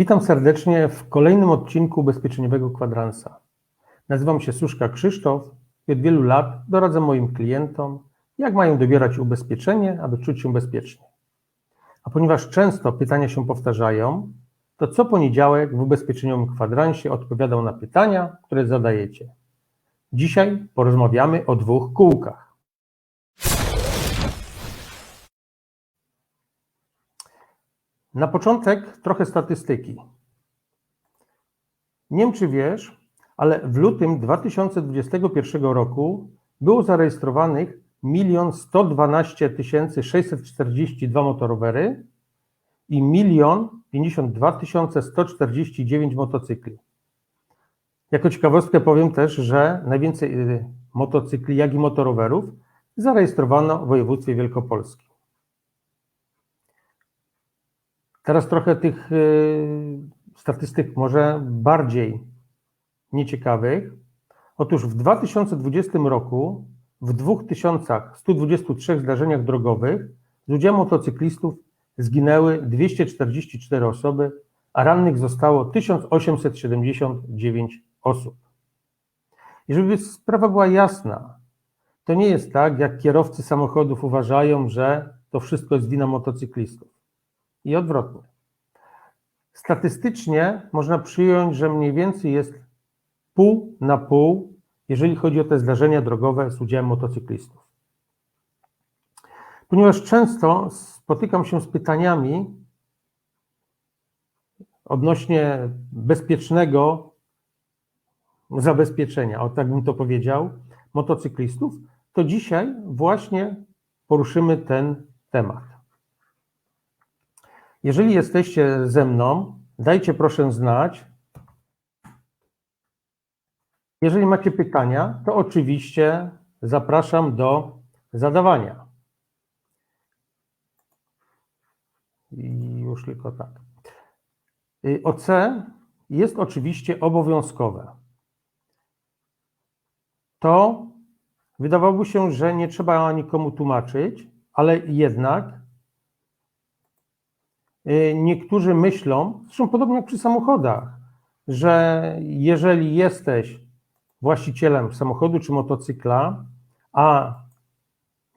Witam serdecznie w kolejnym odcinku Ubezpieczeniowego Kwadransa. Nazywam się Suszka Krzysztof i od wielu lat doradzam moim klientom, jak mają dobierać ubezpieczenie, aby czuć się bezpiecznie. A ponieważ często pytania się powtarzają, to co poniedziałek w Ubezpieczeniowym Kwadransie odpowiadał na pytania, które zadajecie. Dzisiaj porozmawiamy o dwóch kółkach. Na początek trochę statystyki. Nie wiem, czy wiesz, ale w lutym 2021 roku było zarejestrowanych 1 112 642 motorowery i 1 52 149 motocykli. Jako ciekawostkę powiem też, że najwięcej y, motocykli, jak i motorowerów zarejestrowano w województwie wielkopolskim. Teraz trochę tych y, statystyk może bardziej nieciekawych. Otóż w 2020 roku w 2123 zdarzeniach drogowych z udziałem motocyklistów zginęły 244 osoby, a rannych zostało 1879 osób. I żeby sprawa była jasna, to nie jest tak, jak kierowcy samochodów uważają, że to wszystko jest wina motocyklistów. I odwrotnie. Statystycznie można przyjąć, że mniej więcej jest pół na pół, jeżeli chodzi o te zdarzenia drogowe z udziałem motocyklistów. Ponieważ często spotykam się z pytaniami odnośnie bezpiecznego zabezpieczenia, o tak bym to powiedział, motocyklistów, to dzisiaj właśnie poruszymy ten temat. Jeżeli jesteście ze mną, dajcie proszę znać. Jeżeli macie pytania, to oczywiście zapraszam do zadawania. I już tylko tak. Y, OC jest oczywiście obowiązkowe. To wydawałoby się, że nie trzeba nikomu tłumaczyć, ale jednak niektórzy myślą, zresztą podobnie jak przy samochodach, że jeżeli jesteś właścicielem samochodu czy motocykla, a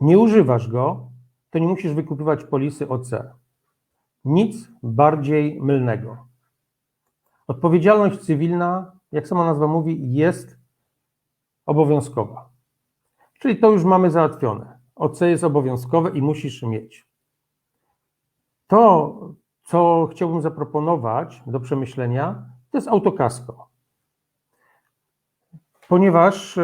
nie używasz go, to nie musisz wykupywać polisy OC. Nic bardziej mylnego. Odpowiedzialność cywilna, jak sama nazwa mówi, jest obowiązkowa. Czyli to już mamy załatwione. OC jest obowiązkowe i musisz mieć. To, co chciałbym zaproponować do przemyślenia, to jest autokasko. Ponieważ e,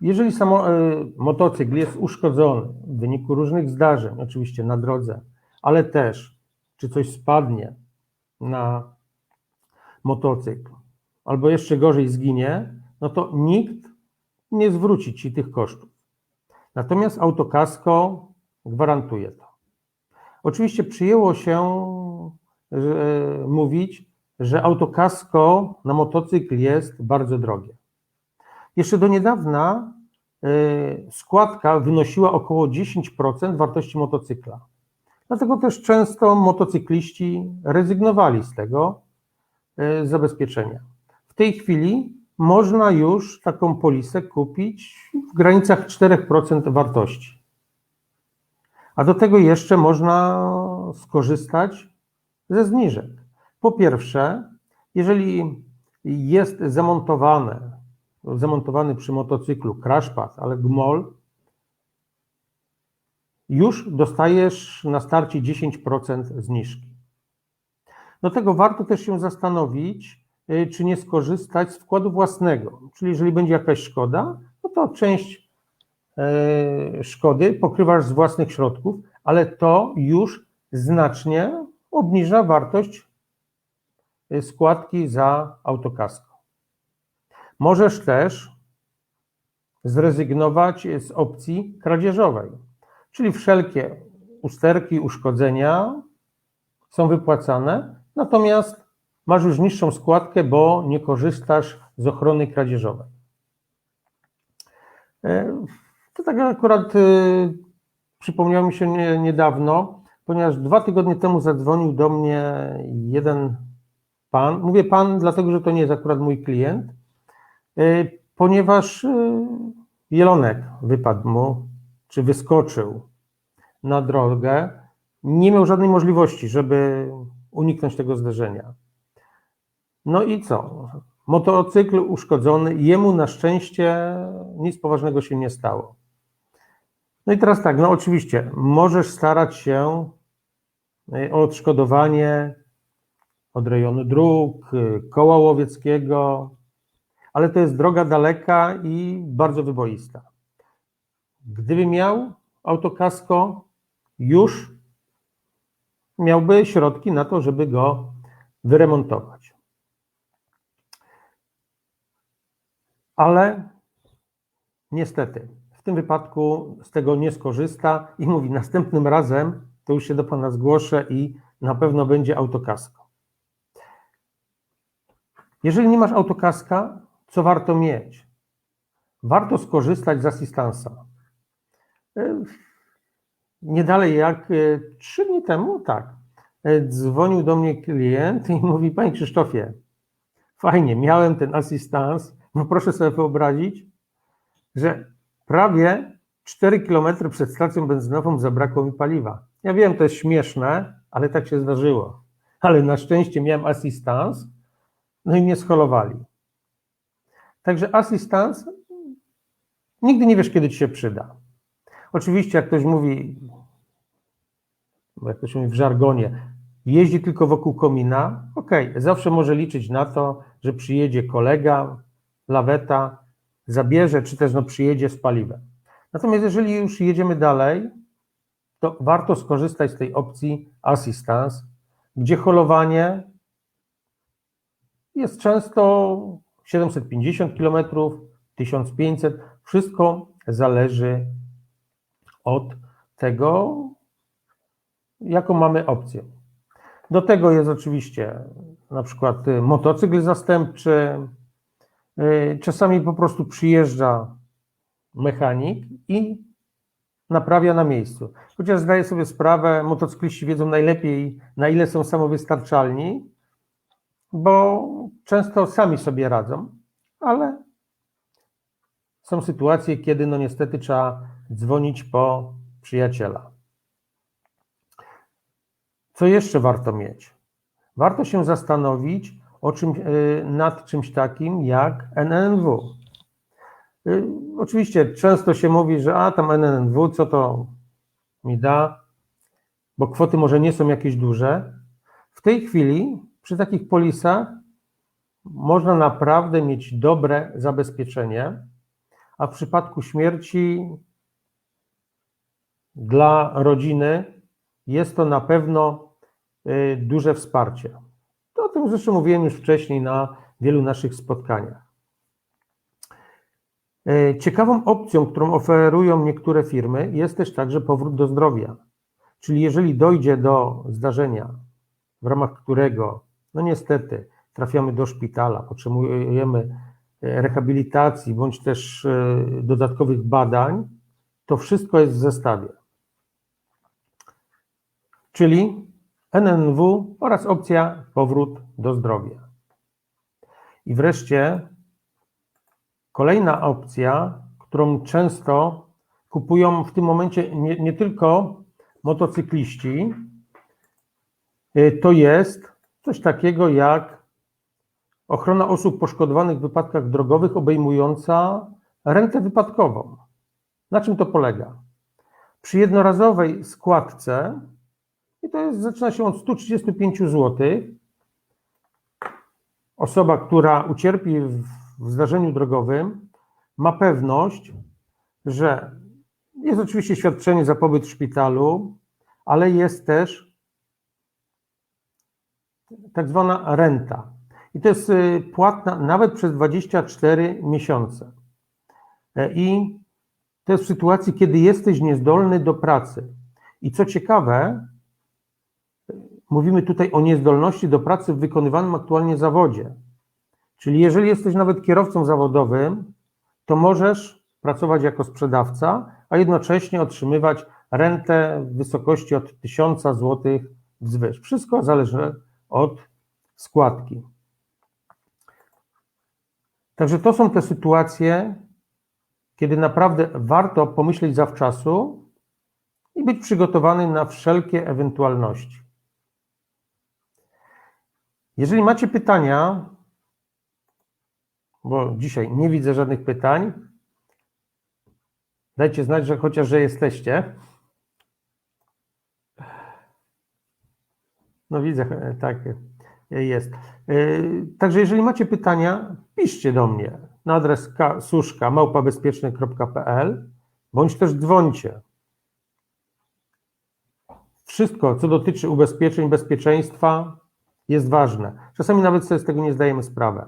jeżeli samo, e, motocykl jest uszkodzony w wyniku różnych zdarzeń, oczywiście na drodze, ale też czy coś spadnie na motocykl, albo jeszcze gorzej zginie, no to nikt nie zwróci ci tych kosztów. Natomiast autokasko gwarantuje to. Oczywiście przyjęło się że, mówić, że autokasko na motocykl jest bardzo drogie. Jeszcze do niedawna y, składka wynosiła około 10% wartości motocykla. Dlatego też często motocykliści rezygnowali z tego y, zabezpieczenia. W tej chwili można już taką polisę kupić w granicach 4% wartości. A do tego jeszcze można skorzystać ze zniżek. Po pierwsze, jeżeli jest zamontowane, zamontowany przy motocyklu crashpad, ale gmol, już dostajesz na starcie 10% zniżki. Do tego warto też się zastanowić, y, czy nie skorzystać z wkładu własnego. Czyli jeżeli będzie jakaś szkoda, no to część szkody pokrywasz z własnych środków, ale to już znacznie obniża wartość y, składki za autokasko. Możesz też zrezygnować z opcji kradzieżowej, czyli wszelkie usterki, uszkodzenia są wypłacane, natomiast masz już niższą składkę, bo nie korzystasz z ochrony kradzieżowej. To tak akurat y, przypomniało mi się niedawno, ponieważ dwa tygodnie temu zadzwonił do mnie jeden pan. Mówię pan, dlatego że to nie jest akurat mój klient, y, ponieważ y, jelonek wypadł mu, czy wyskoczył na drogę. Nie miał żadnej możliwości, żeby uniknąć tego zderzenia. No i co? Motocykl uszkodzony, jemu na szczęście nic poważnego się nie stało. No i teraz tak, no oczywiście, możesz starać się y, o odszkodowanie od rejonu dróg, y, koła łowieckiego, ale to jest droga daleka i bardzo wyboista. Gdyby miał autokasko, już miałby środki na to, żeby go wyremontować. Ale niestety tym wypadku z tego nie skorzysta i mówi: Następnym razem to już się do Pana zgłoszę i na pewno będzie autokasko. Jeżeli nie masz autokaska, co warto mieć? Warto skorzystać z asystansa. E, Nie dalej jak e, trzy dni temu, tak, e, dzwonił do mnie klient i mówi: Panie Krzysztofie, fajnie, miałem ten asystans, no proszę sobie wyobrazić, że prawie 4 km przed stacją benzynową zabrakło mi paliwa. Ja wiem, to jest śmieszne, ale tak się zdarzyło. Ale na szczęście miałem asystans, no i mnie scholowali. Także asystans nigdy nie wiesz, kiedy ci się przyda. Oczywiście, jak ktoś mówi, jak to się mówi w żargonie, jeździ tylko wokół komina, okej, zawsze może liczyć na to, że przyjedzie kolega, laweta, zabierze, czy też no, przyjedzie z paliwem. Natomiast jeżeli już jedziemy dalej, to warto skorzystać z tej opcji assistance, gdzie holowanie jest często 750 km, 1500, wszystko zależy od tego, jaką mamy opcję. Do tego jest oczywiście na przykład motocykl zastępczy. Y, Czasami po prostu przyjeżdża mechanik i naprawia na miejscu. Chociaż zdaję sobie sprawę, motocykliści wiedzą najlepiej, na ile są samowystarczalni, bo często sami sobie radzą, ale są sytuacje, kiedy no niestety trzeba dzwonić po przyjaciela. Co jeszcze warto mieć? Warto się zastanowić o czym, y, nad czymś takim jak NNW. Y, Oczywiście często się mówi, że a tam NNW, co to mi da, bo kwoty może nie są jakieś duże. W tej chwili przy takich polisach można naprawdę mieć dobre zabezpieczenie, a w przypadku śmierci dla rodziny jest to na pewno y, duże wsparcie. O tym zresztą mówiłem już wcześniej na wielu naszych spotkaniach. Y, Ciekawą opcją, którą oferują niektóre firmy, jest też także powrót do zdrowia. Czyli jeżeli dojdzie do zdarzenia, w ramach którego, no niestety, trafiamy do szpitala, potrzebujemy y, rehabilitacji bądź też y, dodatkowych badań, to wszystko jest w zestawie. Czyli NNW oraz opcja powrót do zdrowia. I wreszcie kolejna opcja, którą często kupują w tym momencie nie, nie tylko motocykliści, y, to jest coś takiego jak ochrona osób poszkodowanych w wypadkach drogowych obejmująca rentę wypadkową. Na czym to polega? Przy jednorazowej składce, i to jest, zaczyna się od 135 zł, osoba, która ucierpi w, w zdarzeniu drogowym, ma pewność, że jest oczywiście świadczenie za pobyt w szpitalu, ale jest też tak zwana renta. I to jest y, płatna nawet przez 24 miesiące. E, I to jest w sytuacji, kiedy jesteś niezdolny do pracy. I co ciekawe, mówimy tutaj o niezdolności do pracy w wykonywanym aktualnie zawodzie. Czyli jeżeli jesteś nawet kierowcą zawodowym, to możesz pracować jako sprzedawca, a jednocześnie otrzymywać rentę w wysokości od 1000 zł wzwyż. Wszystko zależy od składki. Także to są te sytuacje, kiedy naprawdę warto pomyśleć zawczasu i być przygotowanym na wszelkie ewentualności. Jeżeli macie pytania, bo dzisiaj nie widzę żadnych pytań, dajcie znać, że chociaż, że jesteście. No widzę, tak jest. E, Także jeżeli macie pytania, piszcie do mnie na adres suszka małpabezpieczny.pl bądź też dzwońcie. Wszystko, co dotyczy ubezpieczeń, bezpieczeństwa, jest ważne. Czasami nawet sobie z tego nie zdajemy sprawy.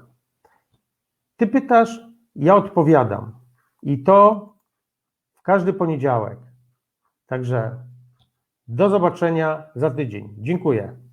Ty pytasz, ja odpowiadam. I to w każdy poniedziałek. Także do zobaczenia za tydzień. Dziękuję.